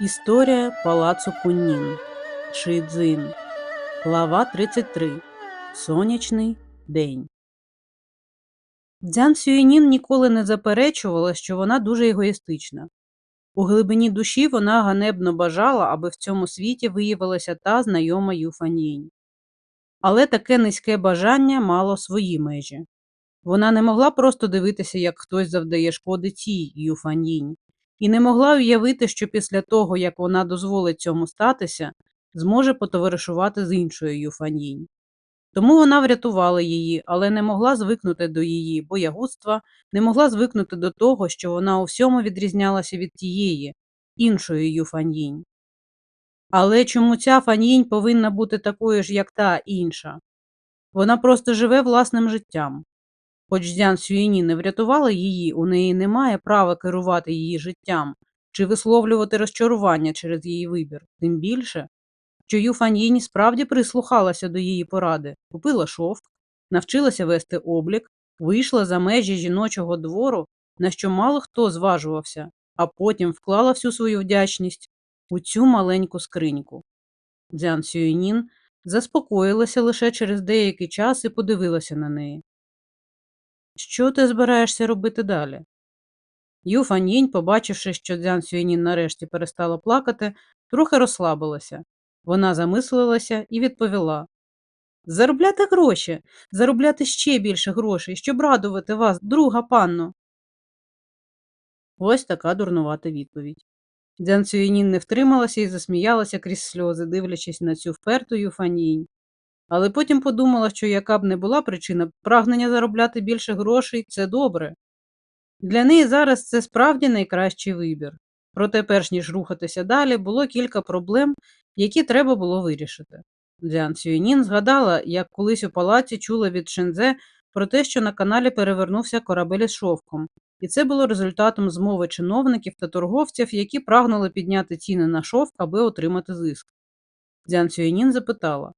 Історія палацу Куннін. Шиїдзин. Глава 33. Сонячний день. Дзян Сюєнін ніколи не заперечувала, що вона дуже егоїстична. У глибині душі вона ганебно бажала, аби в цьому світі виявилася та знайома Юфаньїнь. Але таке низьке бажання мало свої межі. Вона не могла просто дивитися, як хтось завдає шкоди цій Юфаньїнь, і не могла уявити, що після того, як вона дозволить цьому статися, зможе потоваришувати з іншою Юфаньїнь. Тому вона врятувала її, але не могла звикнути до її боягузтва, не могла звикнути до того, що вона у всьому відрізнялася від тієї, іншої Юфаньїнь. Але чому ця Фаньїнь повинна бути такою ж, як та інша? Вона просто живе власним життям. Хоч Дзян Сюєні не врятувала її, у неї немає права керувати її життям чи висловлювати розчарування через її вибір, тим більше, що Ю Фаньїні справді прислухалася до її поради, купила шовк, навчилася вести облік, вийшла за межі жіночого двору, на що мало хто зважувався, а потім вклала всю свою вдячність у цю маленьку скриньку. Дзян Сюєнін заспокоїлася лише через деякий час і подивилася на неї. Що ти збираєшся робити далі? Ю Фаньїнь, побачивши, що Дзян Сюєнін нарешті перестала плакати, трохи розслабилася. Вона замислилася і відповіла Заробляти гроші, заробляти ще більше грошей, щоб радувати вас, друга панно. Ось така дурнувата відповідь. Дзян Сюєнін не втрималася і засміялася крізь сльози, дивлячись на цю вперту Юфанінь. Але потім подумала, що яка б не була причина, прагнення заробляти більше грошей це добре. Для неї зараз це справді найкращий вибір. Проте, перш ніж рухатися далі, було кілька проблем, які треба було вирішити. Дзян Сюєнін згадала, як колись у палаці чула від Шензе про те, що на каналі перевернувся корабель із шовком, і це було результатом змови чиновників та торговців, які прагнули підняти ціни на шовк, аби отримати зиск. Дзян Сюєнін запитала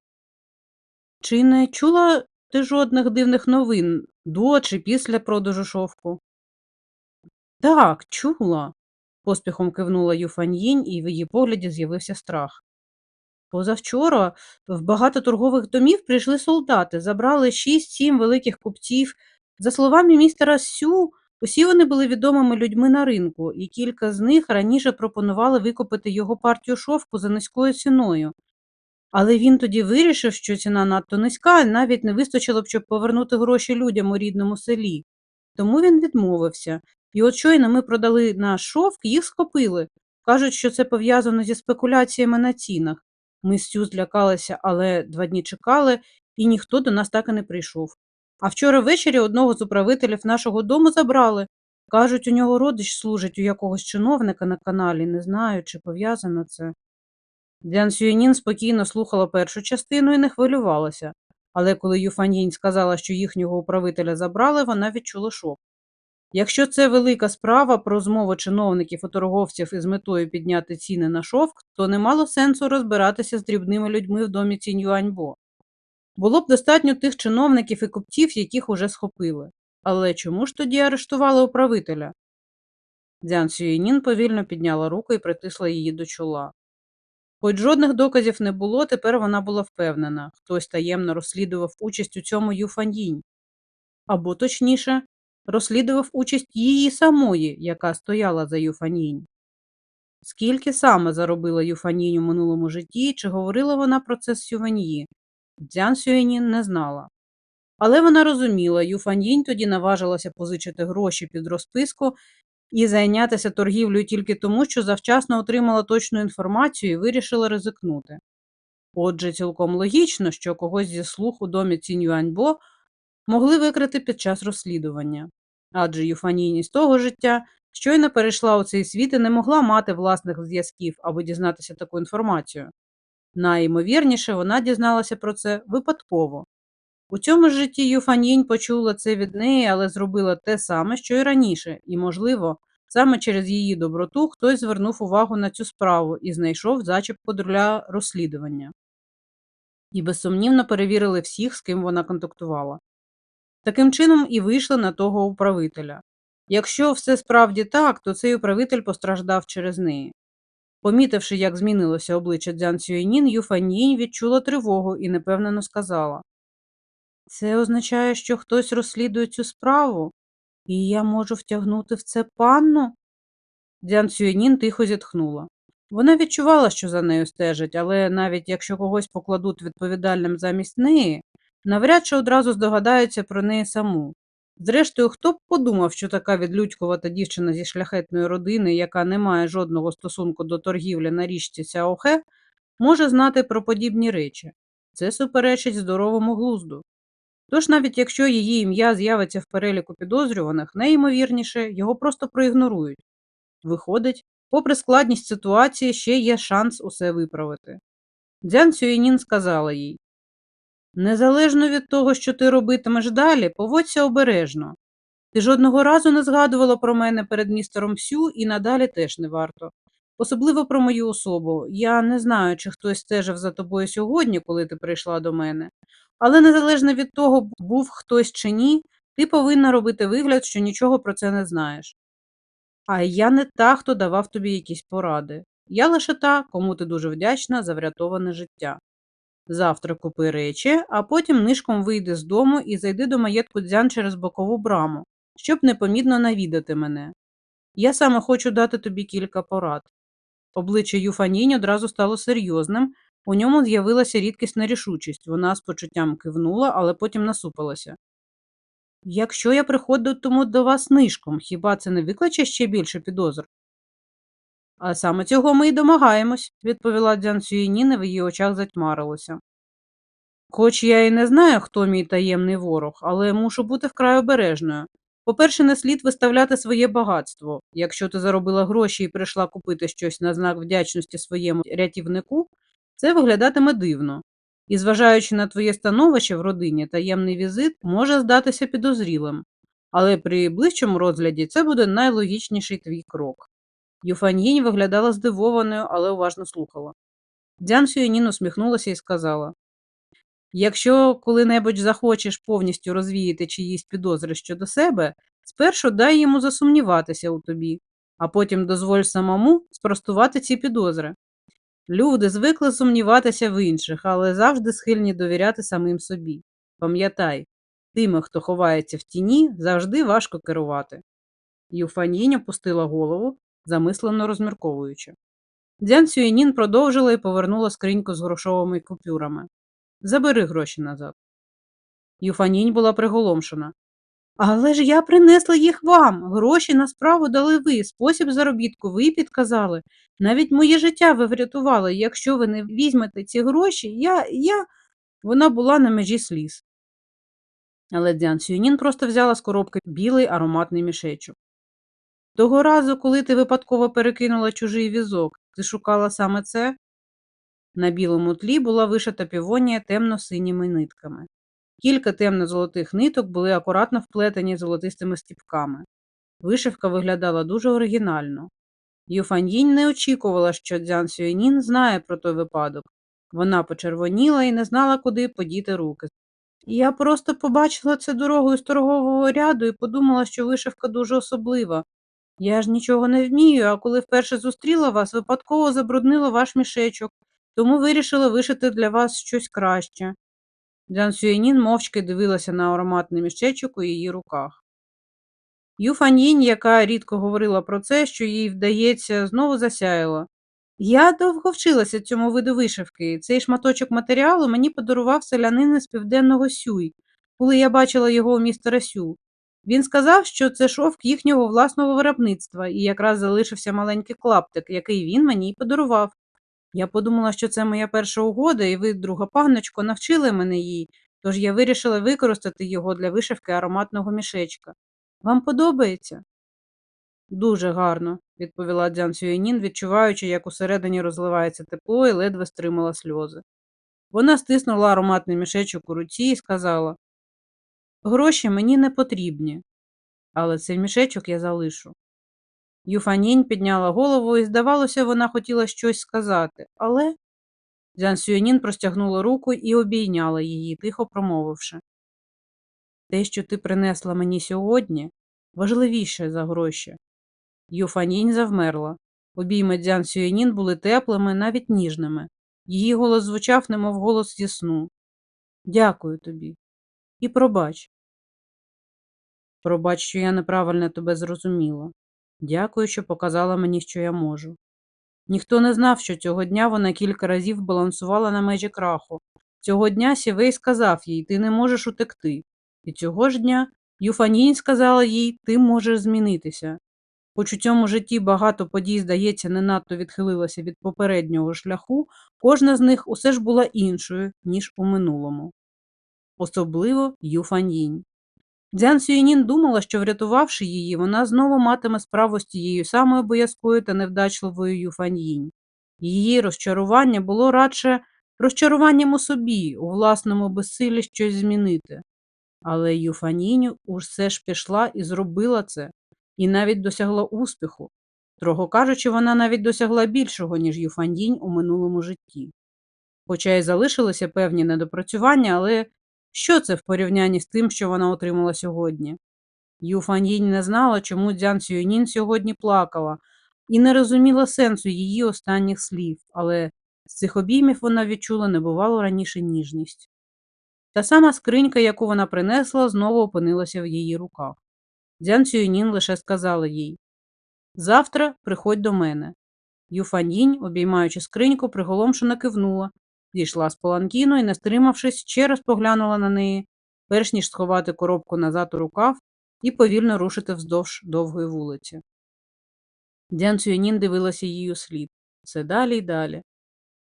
чи не чула ти жодних дивних новин до чи після продажу шовку? Так, чула, поспіхом кивнула Юфаньїнь, і в її погляді з'явився страх. Позавчора в багато торгових домів прийшли солдати, забрали шість-сім великих купців. За словами містера Сю, усі вони були відомими людьми на ринку, і кілька з них раніше пропонували викупити його партію шовку за низькою ціною. Але він тоді вирішив, що ціна надто низька, і навіть не вистачило б, щоб повернути гроші людям у рідному селі. Тому він відмовився. І от щойно ми продали наш шовк, їх схопили. Кажуть, що це пов'язано зі спекуляціями на цінах. Ми з Сю злякалися, але два дні чекали, і ніхто до нас так і не прийшов. А вчора ввечері одного з управителів нашого дому забрали. Кажуть, у нього родич служить у якогось чиновника на каналі, не знаю, чи пов'язано це. Дзян Сюєнін спокійно слухала першу частину і не хвилювалася, але коли Юфаньїнь сказала, що їхнього управителя забрали, вона відчула шок. Якщо це велика справа про змову чиновників і торговців із метою підняти ціни на шовк, то не мало сенсу розбиратися з дрібними людьми в домі Цінь-Юаньбо. Було б достатньо тих чиновників і купців, яких уже схопили. Але чому ж тоді арештували управителя? Дзян Сюєнін повільно підняла руку і притисла її до чола. Хоч жодних доказів не було, тепер вона була впевнена, хтось таємно розслідував участь у цьому Юфаньїнь. Або, точніше, розслідував участь її самої, яка стояла за Юфанінь. Скільки саме заробила Юфанінь у минулому житті, чи говорила вона про це з Сювеньї? Дзян Сюєнін не знала. Але вона розуміла, Юфаньїнь тоді наважилася позичити гроші під розписку і зайнятися торгівлею тільки тому, що завчасно отримала точну інформацію і вирішила ризикнути. Отже, цілком логічно, що когось зі слух у домі Цінь-Юаньбо могли викрити під час розслідування, адже Юфаніні з того життя щойно перейшла у цей світ і не могла мати власних зв'язків або дізнатися таку інформацію. Найімовірніше, вона дізналася про це випадково. У цьому житті Юфанінь почула це від неї, але зробила те саме, що й раніше, і, можливо, саме через її доброту хтось звернув увагу на цю справу і знайшов зачіпку для розслідування. І безсумнівно перевірили всіх, з ким вона контактувала. Таким чином і вийшли на того управителя. Якщо все справді так, то цей управитель постраждав через неї. Помітивши, як змінилося обличчя Дзян Сюєнін, Юфаньїнь відчула тривогу і непевнено сказала. Це означає, що хтось розслідує цю справу, і я можу втягнути в це панну? Дзян Сюєнін тихо зітхнула. Вона відчувала, що за нею стежать, але навіть якщо когось покладуть відповідальним замість неї, навряд чи одразу здогадаються про неї саму. Зрештою, хто б подумав, що така відлюдькувата дівчина зі шляхетної родини, яка не має жодного стосунку до торгівлі на річці Сяохе, може знати про подібні речі. Це суперечить здоровому глузду. Тож навіть якщо її ім'я з'явиться в переліку підозрюваних, найімовірніше його просто проігнорують. Виходить, попри складність ситуації, ще є шанс усе виправити. Дзян Сюєнін сказала їй Незалежно від того, що ти робитимеш далі, поводься обережно. Ти жодного разу не згадувала про мене перед містером Сю і надалі теж не варто. Особливо про мою особу. Я не знаю, чи хтось стежив за тобою сьогодні, коли ти прийшла до мене, але незалежно від того, був хтось чи ні, ти повинна робити вигляд, що нічого про це не знаєш. А я не та, хто давав тобі якісь поради. Я лише та, кому ти дуже вдячна за врятоване життя. Завтра купи речі, а потім нишком вийди з дому і зайди до маєтку дзян через бокову браму, щоб непомітно навідати мене. Я саме хочу дати тобі кілька порад. Обличчя Юфанінь одразу стало серйозним, у ньому з'явилася рідкісна рішучість. Вона з почуттям кивнула, але потім насупилася. Якщо я приходитиму до вас нишком, хіба це не викличе ще більше підозр? А саме цього ми й домагаємось, відповіла Дзян Сюєнін, в її очах затьмарилося. Хоч я і не знаю, хто мій таємний ворог, але мушу бути вкрай обережною. По-перше, не слід виставляти своє багатство. Якщо ти заробила гроші і прийшла купити щось на знак вдячності своєму рятівнику, це виглядатиме дивно. І, зважаючи на твоє становище в родині, таємний візит може здатися підозрілим, але при ближчому розгляді це буде найлогічніший твій крок. Юфаньїнь виглядала здивованою, але уважно слухала. Дзян Сюєнін усміхнулася і сказала Якщо коли-небудь захочеш повністю розвіяти чиїсь підозри щодо себе, спершу дай йому засумніватися у тобі, а потім дозволь самому спростувати ці підозри. Люди звикли сумніватися в інших, але завжди схильні довіряти самим собі. Пам'ятай, тими, хто ховається в тіні, завжди важко керувати. Юфанінь опустила голову, замислено розмірковуючи. Дзян Сюєнін продовжила і повернула скриньку з грошовими купюрами. Забери гроші назад. Юфанінь була приголомшена. Але ж я принесла їх вам. Гроші на справу дали ви, спосіб заробітку ви підказали. Навіть моє життя ви врятували. Якщо ви не візьмете ці гроші, я. я. Вона була на межі сліз. Але Дзян Сюнін просто взяла з коробки білий ароматний мішечок. Того разу, коли ти випадково перекинула чужий візок, ти шукала саме це? На білому тлі була вишита півонія темно-синіми нитками. Кілька темно-золотих ниток були акуратно вплетені золотистими стіпками. Вишивка виглядала дуже оригінально. Юфаньїнь не очікувала, що Дзян Сюєнін знає про той випадок. Вона почервоніла і не знала, куди подіти руки. Я просто побачила це дорогою з торгового ряду і подумала, що вишивка дуже особлива. Я ж нічого не вмію, а коли вперше зустріла вас, випадково забруднила ваш мішечок, тому вирішила вишити для вас щось краще. Дзян Сюєнін мовчки дивилася на ароматний мішечок у її руках. Ю Фаньїнь, яка рідко говорила про це, що їй вдається, знову засяяла. Я довго вчилася цьому виду вишивки. Цей шматочок матеріалу мені подарував селянин із південного Сюй, коли я бачила його у містера Сю. Він сказав, що це шовк їхнього власного виробництва, і якраз залишився маленький клаптик, який він мені й подарував. Я подумала, що це моя перша угода, і ви, друга панночко, навчили мене їй, тож я вирішила використати його для вишивки ароматного мішечка. Вам подобається? Дуже гарно, відповіла Дзян Сюєнін, відчуваючи, як усередині розливається тепло і ледве стримала сльози. Вона стиснула ароматний мішечок у руці і сказала Гроші мені не потрібні, але цей мішечок я залишу. Юфанінь підняла голову і, здавалося, вона хотіла щось сказати, але Дзян Сюєнін простягнула руку і обійняла її, тихо промовивши. Те, що ти принесла мені сьогодні, важливіше за гроші. Юфанінь завмерла. Обійми Дзян Сюєнін були теплими, навіть ніжними. Її голос звучав, немов голос зі сну. Дякую тобі. І пробач. Пробач, що я неправильно тебе зрозуміла. Дякую, що показала мені, що я можу. Ніхто не знав, що цього дня вона кілька разів балансувала на межі краху. Цього дня Сівей сказав їй, ти не можеш утекти. І цього ж дня Юфанінь сказала їй, ти можеш змінитися. Хоч у цьому житті багато подій, здається, не надто відхилилося від попереднього шляху, кожна з них усе ж була іншою, ніж у минулому. Особливо Юфанінь. Дзян Сюєнін думала, що, врятувавши її, вона знову матиме справу з тією самою боязкою та невдачливою Юфаньїнь. Її розчарування було радше розчаруванням у собі, у власному безсилі щось змінити. Але Юфанінь усе ж пішла і зробила це, і навіть досягла успіху. Трохи кажучи, вона навіть досягла більшого, ніж Юфаньїнь у минулому житті. Хоча й залишилися певні недопрацювання, але що це в порівнянні з тим, що вона отримала сьогодні? Юфаньїнь не знала, чому Дзян Сюєнін сьогодні плакала, і не розуміла сенсу її останніх слів, але з цих обіймів вона відчула небувалу раніше ніжність. Та сама скринька, яку вона принесла, знову опинилася в її руках. Дзян Сюєнін лише сказала їй Завтра приходь до мене. Юфаньїнь, обіймаючи скриньку, приголомшено кивнула, Дійшла з паланкіну і, не стримавшись, ще раз поглянула на неї, перш ніж сховати коробку назад у рукав і повільно рушити вздовж довгої вулиці. Дян Цюєнін дивилася її у слід. Все далі й далі.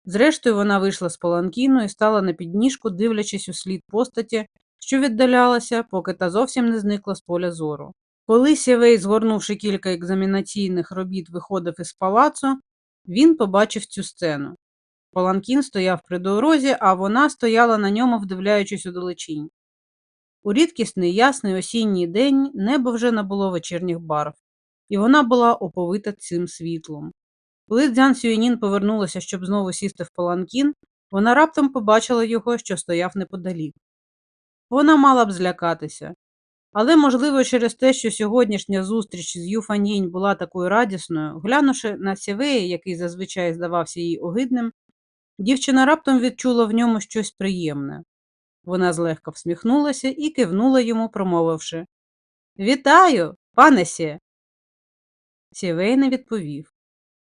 Зрештою, вона вийшла з паланкіну і стала на підніжку, дивлячись у слід постаті, що віддалялася, поки та зовсім не зникла з поля зору. Коли Сєвей, згорнувши кілька екзамінаційних робіт, виходив із палацу, він побачив цю сцену. Паланкін стояв при дорозі, а вона стояла на ньому, вдивляючись у далечінь. У рідкісний ясний осінній день небо вже набуло вечірніх барв, і вона була оповита цим світлом. Коли Дзян Сюєнін повернулася, щоб знову сісти в паланкін, вона раптом побачила його, що стояв неподалік. Вона мала б злякатися. Але, можливо, через те, що сьогоднішня зустріч з Юфаньїнь була такою радісною, глянувши на Сєвея, який зазвичай здавався їй огидним, Дівчина раптом відчула в ньому щось приємне. Вона злегка всміхнулася і кивнула йому, промовивши Вітаю, пане Сє. Сєвей не відповів.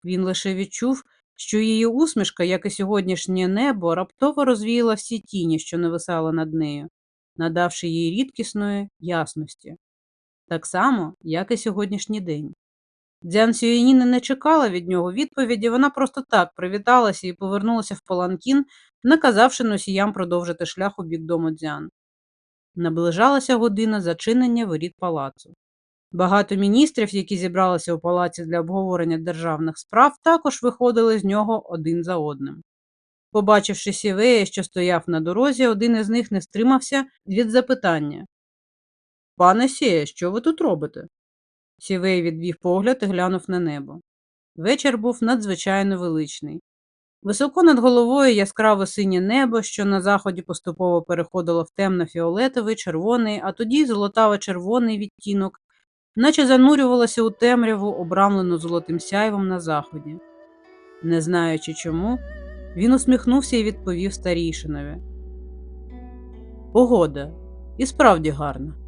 Він лише відчув, що її усмішка, як і сьогоднішнє небо, раптово розвіяла всі тіні, що нависали над нею, надавши їй рідкісної ясності, так само, як і сьогоднішній день. Дзян Сюєніна не чекала від нього відповіді, вона просто так привіталася і повернулася в паланкін, наказавши носіям продовжити шлях у бік дому Дзян. Наближалася година зачинення воріт палацу. Багато міністрів, які зібралися у палаці для обговорення державних справ, також виходили з нього один за одним. Побачивши сівея, що стояв на дорозі, один із них не стримався від запитання Пане Сіє, що ви тут робите? Сівей відвів погляд і глянув на небо. Вечір був надзвичайно величний. Високо над головою яскраве синє небо, що на заході поступово переходило в темно-фіолетовий, червоний, а тоді золотаво-червоний відтінок, наче занурювалося у темряву, обрамлену золотим сяйвом на заході. Не знаючи чому, він усміхнувся і відповів старійшинові. Погода і справді гарна.